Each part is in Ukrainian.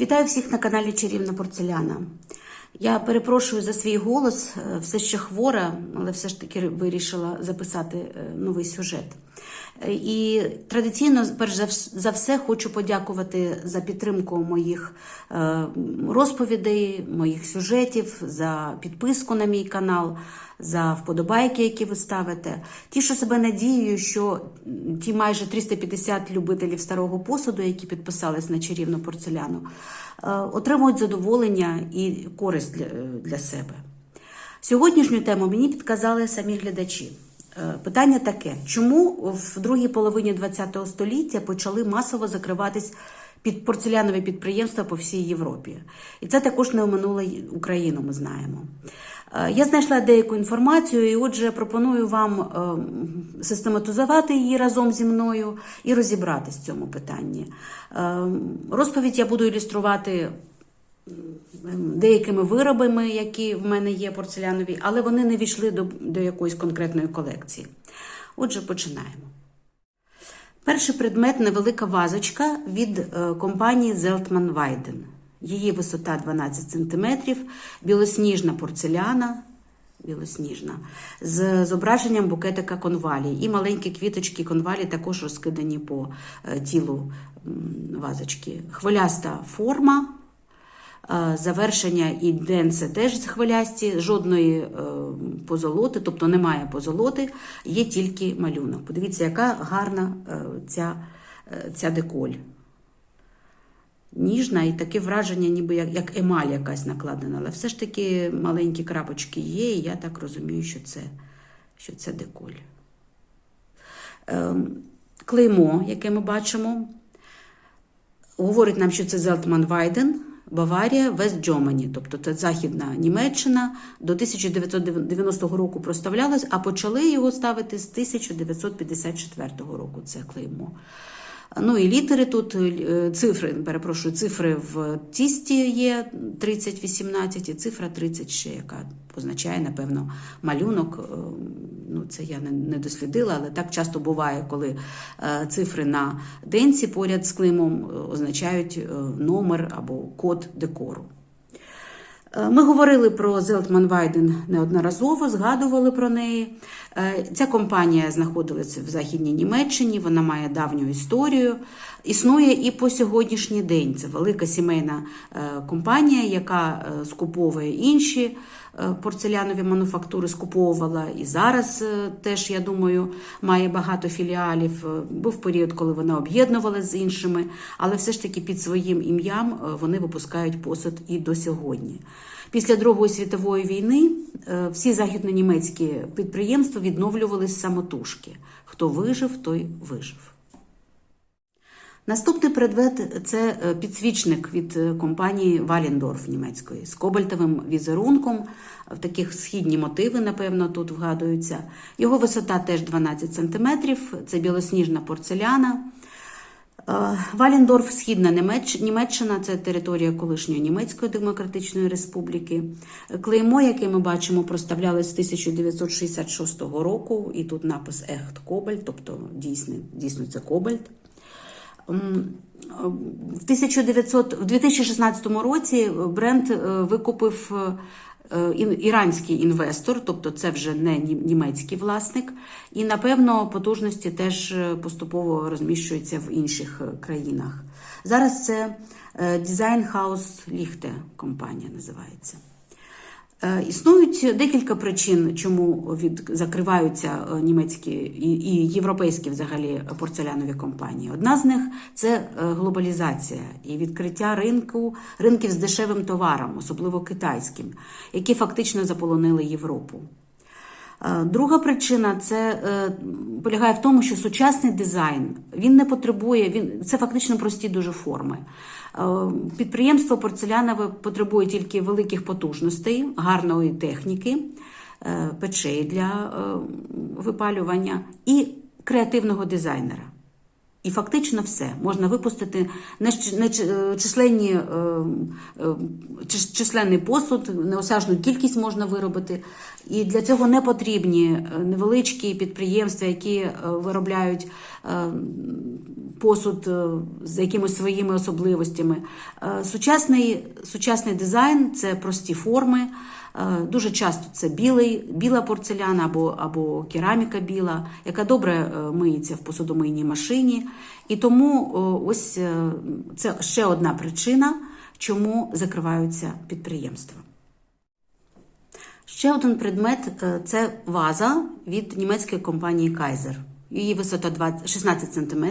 Вітаю всіх на каналі Чарівна Порцеляна. Я перепрошую за свій голос, е, все ще хвора, але все ж таки вирішила записати е, новий сюжет. Е, І традиційно, перш за все, хочу подякувати за підтримку моїх е, розповідей, моїх сюжетів, за підписку на мій канал, за вподобайки, які ви ставите. Тішу себе надією, що ті майже 350 любителів старого посуду, які підписались на чарівну порцеляну, е, отримують задоволення і користь для, для себе. Сьогоднішню тему мені підказали самі глядачі. Е, Питання таке: чому в другій половині ХХ століття почали масово закриватись під порцелянові підприємства по всій Європі? І це також не оминуло Україну, ми знаємо. Е, Я знайшла деяку інформацію, і отже, пропоную вам е, систематизувати її разом зі мною і розібратись в цьому питанні. Розповідь я буду ілюструвати деякими виробами, які в мене є порцелянові, але вони не війшли до, до якоїсь конкретної колекції. Отже, починаємо. Перший предмет невелика вазочка від е, компанії Zeltman Weiden. Її висота 12 см, білосніжна порцеляна, білосніжна, з зображенням букетика конвалії. І маленькі квіточки конвалії також розкидані по е, тілу вазочки. Хвиляста форма. Завершення і денце теж з хвилясті, жодної е, позолоти, тобто немає позолоти, є тільки малюнок. Подивіться, яка гарна е, ця, е, ця деколь. Ніжна і таке враження, ніби як, як емаль якась накладена, але все ж таки маленькі крапочки є, і я так розумію, що це, що це деколь. Ем, Клеймо, яке ми бачимо, говорить нам, що це Зелтман Вайден, Баварія, Вест Джомані, тобто це Західна Німеччина до 1990 року проставлялась, а почали його ставити з 1954 року. Це клеймо. Ну і літери тут, е, цифри, перепрошую, цифри в тісті є 3018 і цифра 30 ще, яка позначає, напевно, малюнок. Е, Ну, це я не, дослідила, але так часто буває, коли е, цифри на денці поряд з клеймом е, означають номер або код декору. Е, Ми говорили про Зелтман Вайден неодноразово, згадували про неї. Е, Ця компанія знаходилася в Західній Німеччині, вона має давню історію. Існує і по сьогоднішній день. Це велика сімейна е, компанія, яка скуповує інші порцелянові мануфактури, скуповувала і зараз е, теж, я думаю, має багато філіалів. Е, Був період, коли вона об'єднувалася з іншими, але все ж таки під своїм ім'ям е, вони випускають посуд і до сьогодні. Після Другої світової війни е, всі західнонімецькі підприємства відновлювались самотужки. Хто вижив, той вижив. Наступний предмет це е, підсвічник від е, компанії Валіндорф німецької з кобальтовим візерунком. В таких східні мотиви, напевно, тут вгадуються. Його висота теж 12 см, це білосніжна порцеляна. Е, Валіндорф, Східна Німеччина, це територія колишньої Німецької Демократичної Республіки. Клеймо, яке ми бачимо, проставлялось з 1966 року, і тут напис Ехт Кобальт, тобто дійсно, дійсно це Кобальт. В 1900, в 2016 році бренд е, викупив е, іранський інвестор, тобто це вже не нім- німецький власник, і напевно потужності теж е, поступово розміщуються в інших країнах. Зараз це е, Design House Lichte компанія називається. Е, Існують декілька причин, чому від закриваються е, німецькі і, європейські взагалі порцелянові компанії. Одна з них це е, глобалізація і відкриття ринку ринків з дешевим товаром, особливо китайським, які фактично заполонили Європу. Е, Друга причина це е, полягає в тому, що сучасний дизайн він не потребує, він це фактично прості дуже форми. Е, Підприємство порцелянове потребує тільки великих потужностей, гарної техніки, печей для випалювання і креативного дизайнера. І фактично все. Можна випустити е, численні, е, е, чис- численний посуд, неосяжну кількість можна виробити. І для цього не потрібні невеличкі підприємства, які виробляють посуд з якимись своїми особливостями. Сучасний, сучасний дизайн це прості форми. Е, Дуже часто це білий, біла порцеляна або, або кераміка біла, яка добре е, миється в посудомийній машині. І тому ось е, це ще одна причина, чому закриваються підприємства. Ще один предмет це ваза від німецької компанії Kaiser. Її висота 16 см.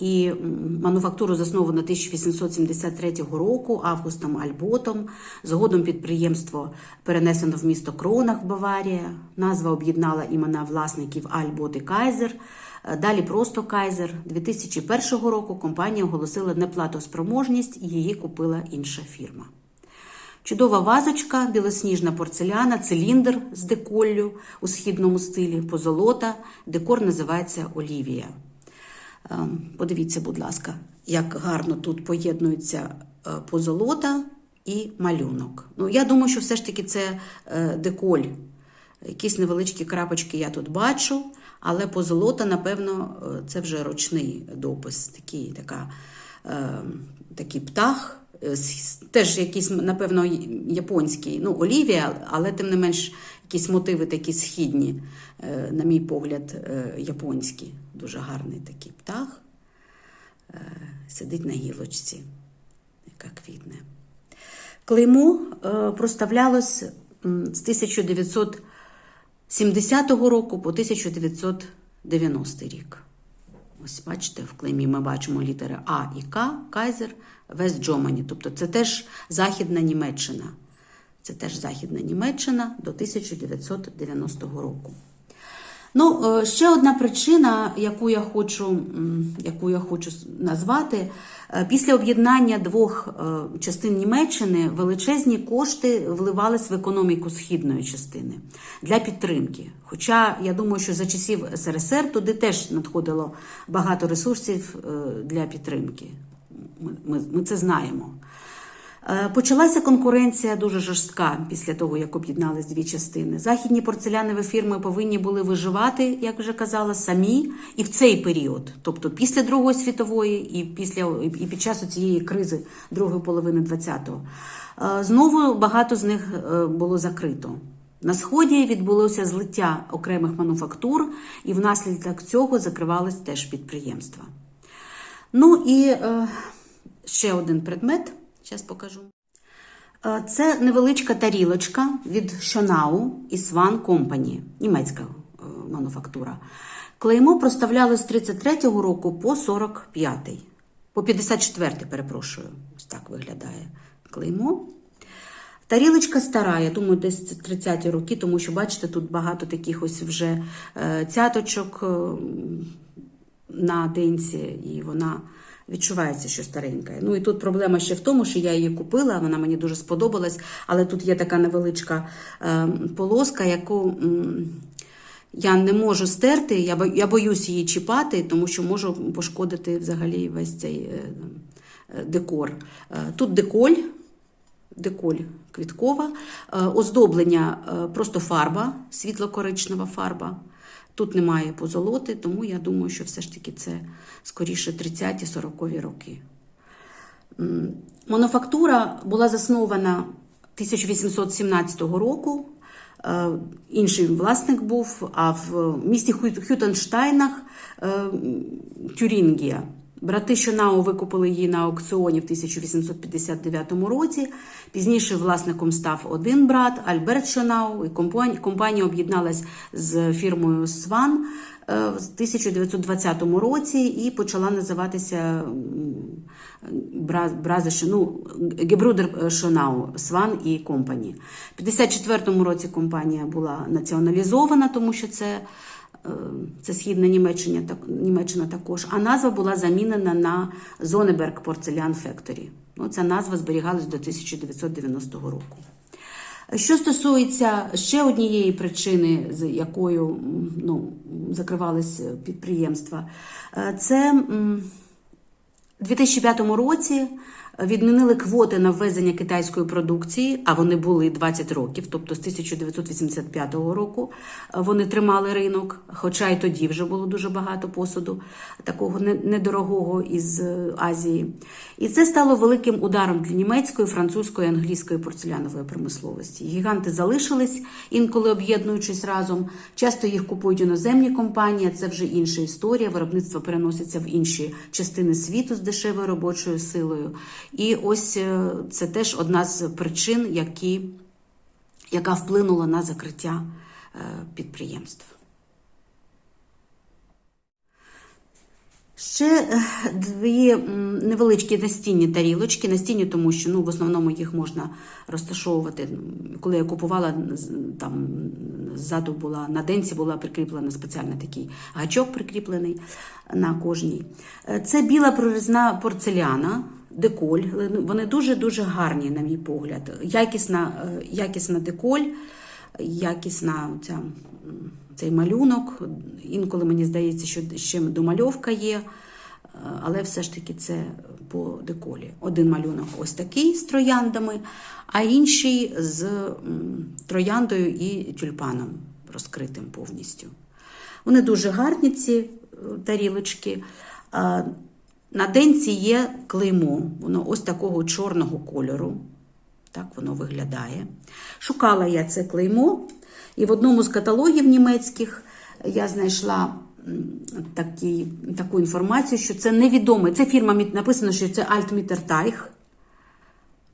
І мануфактуру засновано 1873 року Августом Альботом. Згодом підприємство перенесено в місто Кронах, Баварія. Назва об'єднала імена власників Альбот і Кайзер. Е, Далі просто Кайзер. 2001 року компанія оголосила неплатоспроможність і її купила інша фірма. Чудова вазочка, білосніжна порцеляна, циліндр з деколлю у східному стилі, позолота. Декор називається Олівія. Ем, Подивіться, будь ласка, як гарно тут поєднується е, позолота і малюнок. Ну, я думаю, що все ж таки це е, деколь. Якісь невеличкі крапочки я тут бачу, але позолота, напевно, е, це вже ручний допис. Такий, така, такий птах, теж якийсь, напевно, японський, ну, олівія, але тим не менш якісь мотиви такі східні, на мій погляд, японські. Дуже гарний такий птах. Е, Сидить на гілочці, яка квітне. Клеймо е, проставлялось з 1970 року по 1990 рік. Ось бачите, в клеймі ми бачимо літери А і К, Кайзер, Вест Джомані. Тобто це теж Західна Німеччина. Це теж Західна Німеччина до 1990 року. Ну, е, ще одна причина, яку я хочу, яку я хочу назвати, Е, після об'єднання двох е, частин Німеччини величезні кошти вливались в економіку східної частини для підтримки. Хоча я думаю, що за часів СРСР туди теж надходило багато ресурсів для підтримки. Ми, ми це знаємо. Е, Почалася конкуренція дуже жорстка після того, як об'єднались дві частини. Західні порцелянові фірми повинні були виживати, як вже казала, самі і в цей період, тобто після Другої світової і після і під час цієї кризи другої половини ХХ-го. Е, Знову багато з них е, було закрито. На сході відбулося злиття окремих мануфактур, і внаслідок цього закривались теж підприємства. Ну і ще один предмет, зараз покажу. Е, Це невеличка тарілочка від Шонау і Сван Company, німецька е, мануфактура. Клеймо проставляли з 33-го року по 45-й. По 54-й, перепрошую. Ось так виглядає клеймо. Тарілочка стара, я думаю, десь 30-ті роки, тому що, бачите, тут багато таких ось вже е, цяточок е, на денці, і вона відчувається, що старенька. Ну і тут проблема ще в тому, що я її купила, вона мені дуже сподобалась, але тут є така невеличка е, полоска, яку. я не можу стерти, я я боюсь її чіпати, тому що можу пошкодити взагалі весь цей е, е, декор. Тут деколь, деколь квіткова, оздоблення просто фарба, світло-коричнева фарба. Тут немає позолоти, тому я думаю, що все ж таки це скоріше 30-40 роки. Мануфактура була заснована 1817 року. Е, Інший власник був, а в місті Хютенштайнах е, Тюрінгія. Брати Шонау викупили її на аукціоні в 1859 році. Пізніше власником став один брат Альберт Шонау. І компанія, об'єдналась з фірмою Сван е, в 1920 році і почала називатися ну, Гебрудер Шонау, Сван і Компані. В 54 році компанія була націоналізована, тому що це, це східна Німеччина, так- Німеччина також. А назва була замінена на Зонеберг Porcelain Factory. Ну, ця назва зберігалась до 1990 року. Що стосується ще однієї причини, з якою ну, закривались підприємства, е, це у 2005 році відмінили квоти на ввезення китайської продукції, а вони були 20 років, тобто з 1985 року вони тримали ринок, хоча й тоді вже було дуже багато посуду, такого недорогого із е, Азії. І це стало великим ударом для німецької, французької, англійської порцелянової промисловості. Гіганти залишились, інколи об'єднуючись разом. Часто їх купують іноземні компанії, це вже інша історія. Виробництво переноситься в інші частини світу з дешевою робочою силою. І ось е, це теж одна з причин, які, яка вплинула на закриття е, підприємств. Ще е, дві невеличкі настінні тарілочки. Настінні, тому що ну, в основному їх можна розташовувати. Коли я купувала, там ззаду була на денці була прикріплена спеціальний такий гачок прикріплений на кожній. Це біла прорізна порцеляна. Деколь, вони дуже-дуже гарні, на мій погляд. Якісна, е, якісна деколь, якісна ця, цей малюнок. Інколи мені здається, що ще домальовка є, е, але все ж таки це по деколі. Один малюнок ось такий з трояндами, а інший з трояндою і тюльпаном розкритим повністю. Вони дуже гарні, ці е, тарілочки. На денці є клеймо, воно ось такого чорного кольору. Так воно виглядає. Шукала я це клеймо, і в одному з каталогів німецьких я знайшла такі, таку інформацію, що це невідомий. Це фірма написано, що це Altmieterteich.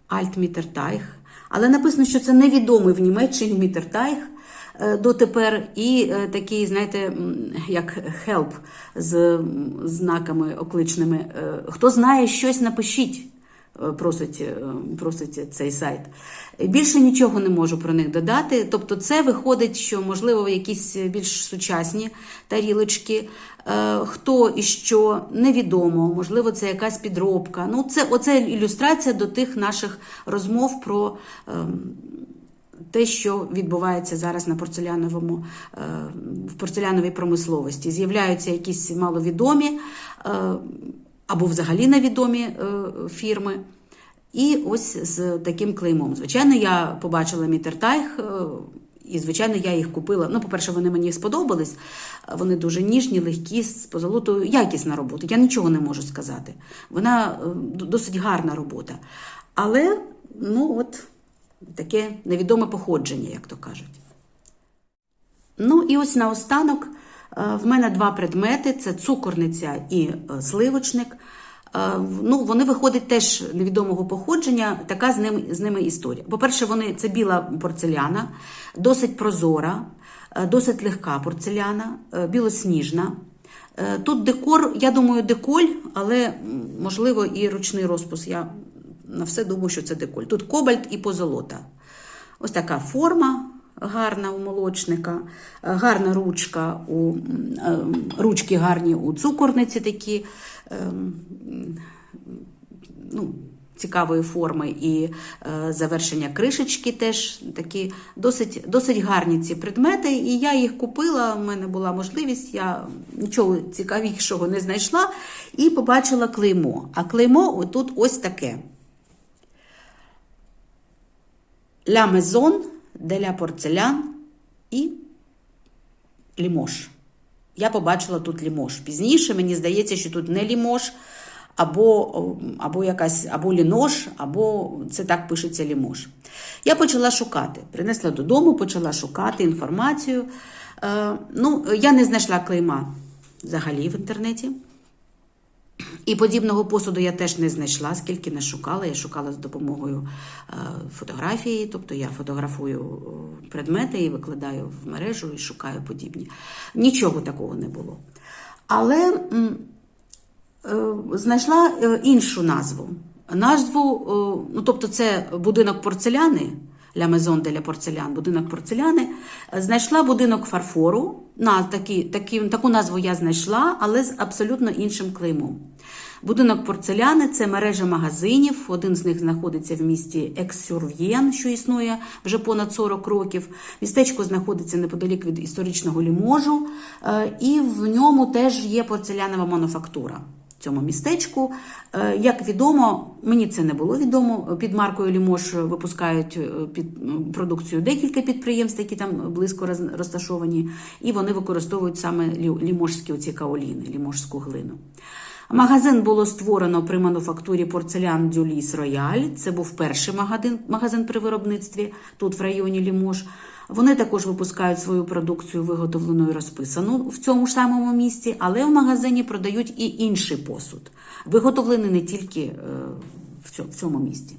Altmieterteich. Але написано, що це невідомий в Німеччині Мітертайх дотепер, і е, такий, знаєте, як help з знаками окличними. Е, Хто знає щось, напишіть. е, Просить, е, просить цей сайт. Більше нічого не можу про них додати. Тобто, це виходить, що можливо якісь більш сучасні тарілочки. Е, Хто і що невідомо, можливо, це якась підробка. Ну, це оце ілюстрація до тих наших розмов про ем, те, що відбувається зараз на порцеляновому е, в порцеляновій промисловості. З'являються якісь маловідомі е, або взагалі невідомі е, фірми. І ось з таким клеймом. Звичайно, я побачила Мітертайх. І, звичайно, я їх купила. Ну, по-перше, вони мені сподобались. Вони дуже ніжні, легкі, з позолотою, якісна робота. Я нічого не можу сказати. Вона досить гарна робота. Але, ну, от таке невідоме походження, як то кажуть. Ну і ось наостанок е, в мене два предмети: це цукорниця і е, сливочник. Е, Ну, вони виходять теж невідомого походження, така з ними, з ними історія. По-перше, вони це біла порцеляна, досить прозора, досить легка порцеляна, білосніжна. Тут декор, я думаю, деколь, але можливо і ручний розпис. Я на все думаю, що це деколь. Тут кобальт і позолота. Ось така форма гарна у молочника, е, гарна ручка у е, ручки гарні у цукорниці такі. ем, ну, Цікавої форми і е, завершення кришечки теж такі досить, досить гарні ці предмети. І я їх купила. У мене була можливість, я нічого цікавішого не знайшла і побачила клеймо. А клеймо тут ось таке. Maison de la Porcelain і Лімош. Я побачила тут лімош. Пізніше мені здається, що тут не лімош, або, або якась або лінош, або це так пишеться лімош. Я почала шукати. Принесла додому, почала шукати інформацію. Е, ну, я не знайшла клейма взагалі в інтернеті. І подібного посуду я теж не знайшла, скільки не шукала. Я шукала з допомогою е, фотографії, тобто я фотографую е, предмети і викладаю в мережу і шукаю подібні. Нічого такого не було. Але е, знайшла іншу назву. Назву, ну тобто, це будинок порцеляни. Ля Maison de la Porcelain, будинок порцеляни. Знайшла будинок фарфору. На, такі, такі, таку назву я знайшла, але з абсолютно іншим клеймом. Будинок порцеляни це мережа магазинів. Один з них знаходиться в місті Екс-Сюрв'єн, що існує вже понад 40 років. Містечко знаходиться неподалік від історичного ліможу, е, і в ньому теж є порцелянова мануфактура. Цьому містечку, Е, як відомо, мені це не було відомо. Під маркою Лімош випускають е, під продукцію декілька підприємств, які там близько роз- розташовані, і вони використовують саме лі- лімошські оці каоліни, лімошську глину. Магазин було створено при мануфактурі порцелян Дюліс Рояль. Це був перший магазин, магазин при виробництві тут в районі Лімош. Вони також випускають свою продукцію, виготовлену і розписану в цьому ж самому місці, але в магазині продають і інший посуд, виготовлений не тільки е, в цьому- місті.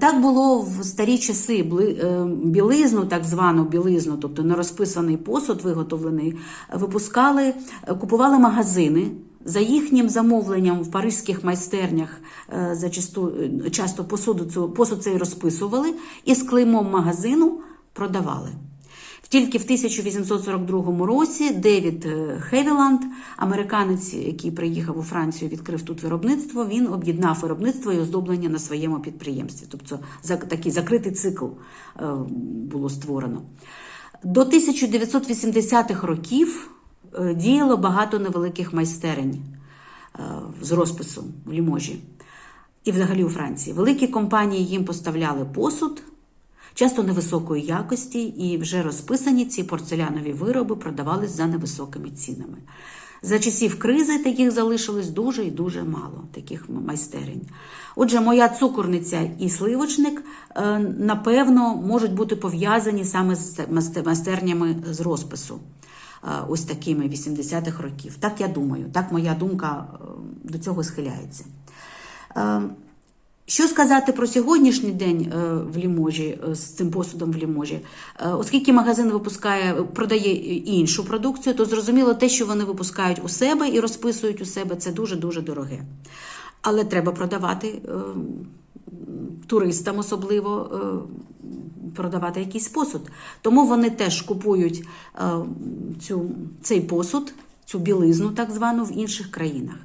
Так було в старі часи е, білизну, так звану білизну, тобто нерозписаний посуд, виготовлений, випускали, купували магазини. За їхнім замовленням в паризьких майстернях е, зачасту, часто посуду цю, посуд цей розписували і з клеймом магазину продавали. Тільки в 1842 році Девід е, Хевіланд, американець, який приїхав у Францію, відкрив тут виробництво. Він об'єднав виробництво і оздоблення на своєму підприємстві. Тобто такий закритий цикл е, було створено. До 1980-х років е, діяло багато невеликих майстерень з розпису в Ліможі і взагалі у Франції. Великі компанії їм поставляли посуд, часто невисокої якості, і вже розписані ці порцелянові вироби продавались за невисокими цінами. За часів кризи таких залишилось дуже і дуже мало таких майстерень. Отже, моя цукорниця і сливочник, е, напевно, можуть бути пов'язані саме з майстернями з розпису, е, ось такими 80-х років. Так я думаю, так моя думка е, до цього схиляється. Що сказати про сьогоднішній день е, в Ліможі е, з цим посудом в Ліможі? Е, Оскільки магазин випускає, продає іншу продукцію, то зрозуміло, те, що вони випускають у себе і розписують у себе, це дуже дуже дороге. Але треба продавати туристам, особливо продавати якийсь посуд. Тому вони теж купують цю, цей посуд, цю білизну, так звану, в інших країнах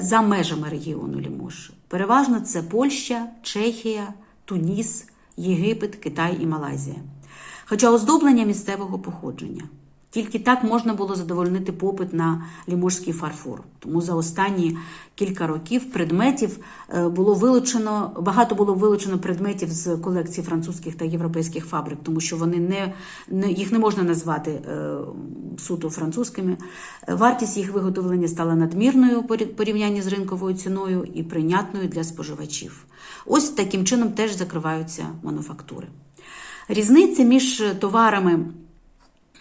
за межами регіону Лімош. Переважно це Польща, Чехія, Туніс, Єгипет, Китай і Малайзія. Хоча оздоблення місцевого походження. Тільки так можна було задовольнити попит на ліможський фарфор. Тому за останні кілька років предметів е, було вилучено, багато було вилучено предметів з колекції французьких та європейських фабрик, тому що вони не, не їх не можна назвати е, суто французькими. Е, Вартість їх виготовлення стала надмірною порівнянні з ринковою ціною і прийнятною для споживачів. Ось таким чином теж закриваються мануфактури. Різниця між товарами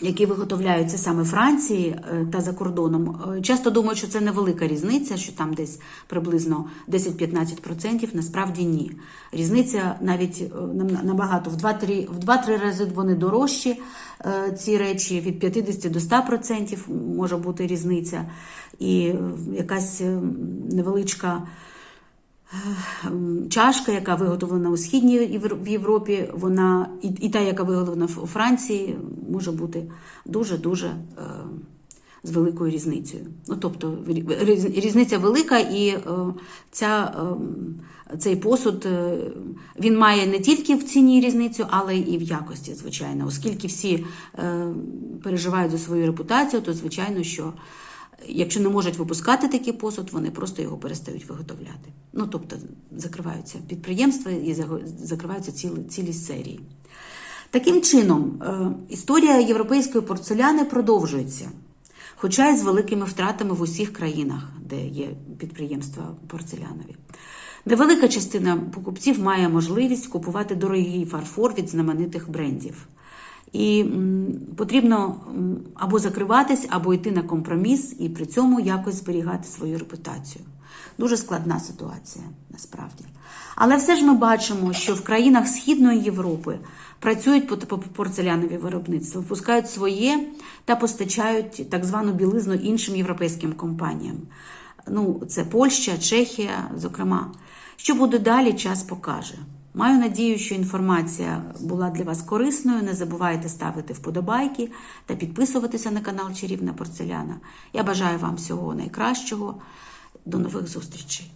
які виготовляються саме Франції е, та за кордоном. Е, Часто думають, що це невелика різниця, що там десь приблизно 10-15%. Насправді ні. Різниця навіть е, набагато в 2-3 в 2-3 рази вони дорожчі. Ці речі від 50 до 100% може бути різниця, і якась невеличка. Ем, Чашка, яка виготовлена у східній в Європі, вона і, та, яка виготовлена у Франції, може бути дуже-дуже е, з великою різницею. Ну, тобто різниця велика, і е, ця, е, цей посуд е, він має не тільки в ціні різницю, але і в якості, звичайно. Оскільки всі переживають за свою репутацію, то звичайно, що Якщо не можуть випускати такий посуд, вони просто його перестають виготовляти. Ну тобто закриваються підприємства і закриваються цілі, цілі серії. Таким чином, е, історія європейської порцеляни продовжується, хоча й з великими втратами в усіх країнах, де є підприємства порцелянові. Невелика частина покупців має можливість купувати дорогий фарфор від знаменитих брендів. І потрібно або закриватись, або йти на компроміс і при цьому якось зберігати свою репутацію. Дуже складна ситуація насправді. Але все ж ми бачимо, що в країнах Східної Європи працюють по по порцелянові виробництва, випускають своє та постачають так звану білизну іншим європейським компаніям. Ну, це Польща, Чехія, зокрема. Що буде далі, час покаже. Маю надію, що інформація була для вас корисною. Не забувайте ставити вподобайки та підписуватися на канал Чарівна Порцеляна. Я бажаю вам всього найкращого До нових зустрічей!